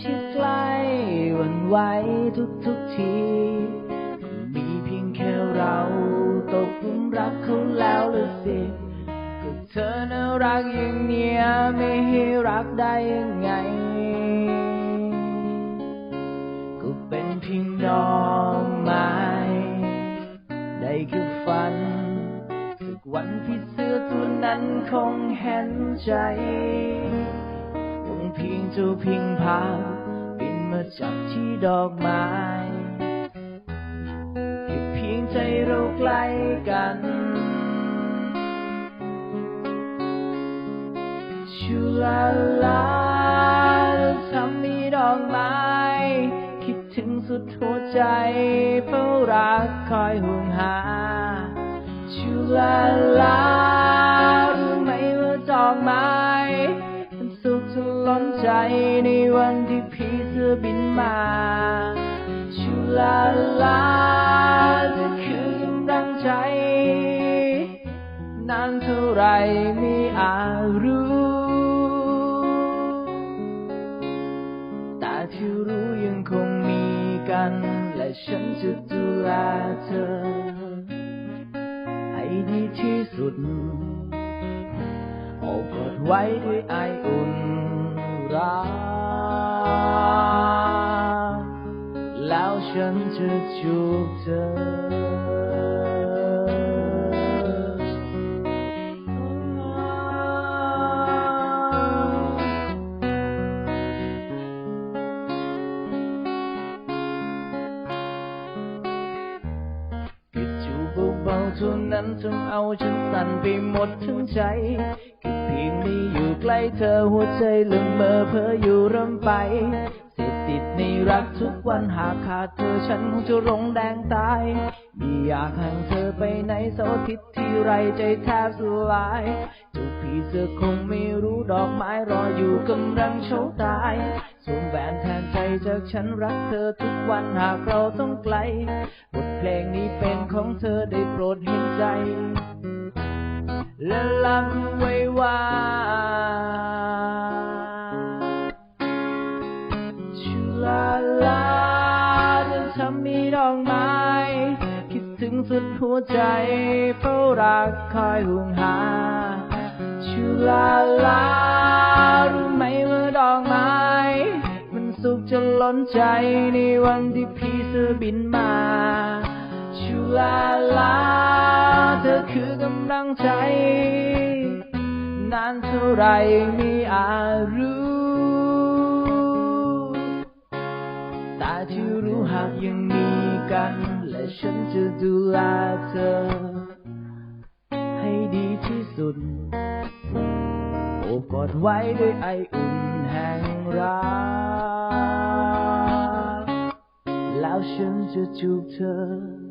ชิดใกล้วันไหวทุกทุกที มีเพียงแค่เราตกหลุมรักเขาแล้วละสิก็เธอน่ารักอย่างเนี้ยไม่ให้รักได้ยังไง ก็เป็นเพียงดอกไม้ได้แค่ฝันสักวันพี่เสื้อตัวนั้นคงเห็นใจ พียงเจ้าพียงพาบินมาจากที่ดอกไม้แค่เพียงใจเราใกล้กัน ชูลาลาทำมีดอกไม้ คิดถึงสุดหัวใจเฝ้ารักคอยห่วงหา ชูลาลา ในวันที่พี่เสื้อบินมาชูลาลาเธอคือกำลังใจ นานเท่าไรไม่อาจรู้ แต่ที่รู้ยังคงมีกัน และฉันจะดูแลเธอ ให้ดีที่สุดอบกอดไว้ด้วยไออุ่น รักแล้วฉันจะจูบเธอ เบาๆเท่านั้นทำเอาฉันสั่นไปหมดทั้งใจแค่เพียงได้อยู่ใกล้เธอหัวใจลืมเบอเพ้ออยู่ร่ำไปเสพติดในรักทุกวันหากขาดเธอฉันคงจะร้องแดงตายไม่อยากห่างเธอไปไหนเสาร์อาทิตย์ที่ไรใจแทบสลายเจ้าผีเสื้อคงไม่รู้ดอกไม้รออยู่กำลังโชว์ตาย สวมแหวนแทนใจจากฉันรักเธอทุกวันหากเราต้องไกล บทเพลงนี้เป็นของเธอได้โปรดเห็นใจ และรับไว้ว่าชูลาลาจะทำมีดอกไม้คิดถึงสุดหัวใจเฝ้าะรักคอยห่วงหาชูลาลา นล้นใจในวันที่พี่เสื้อบินมาชูลาลา เธอคือกำลังใจ นานเท่าไรไม่อาจรู้แต่ที่รู้หากยังมีกัน และฉันจะดูแลเธอ ให้ดีที่สุด โอบกอดไว้ด้วยไออุ่นแห่งรัก 我选择纠缠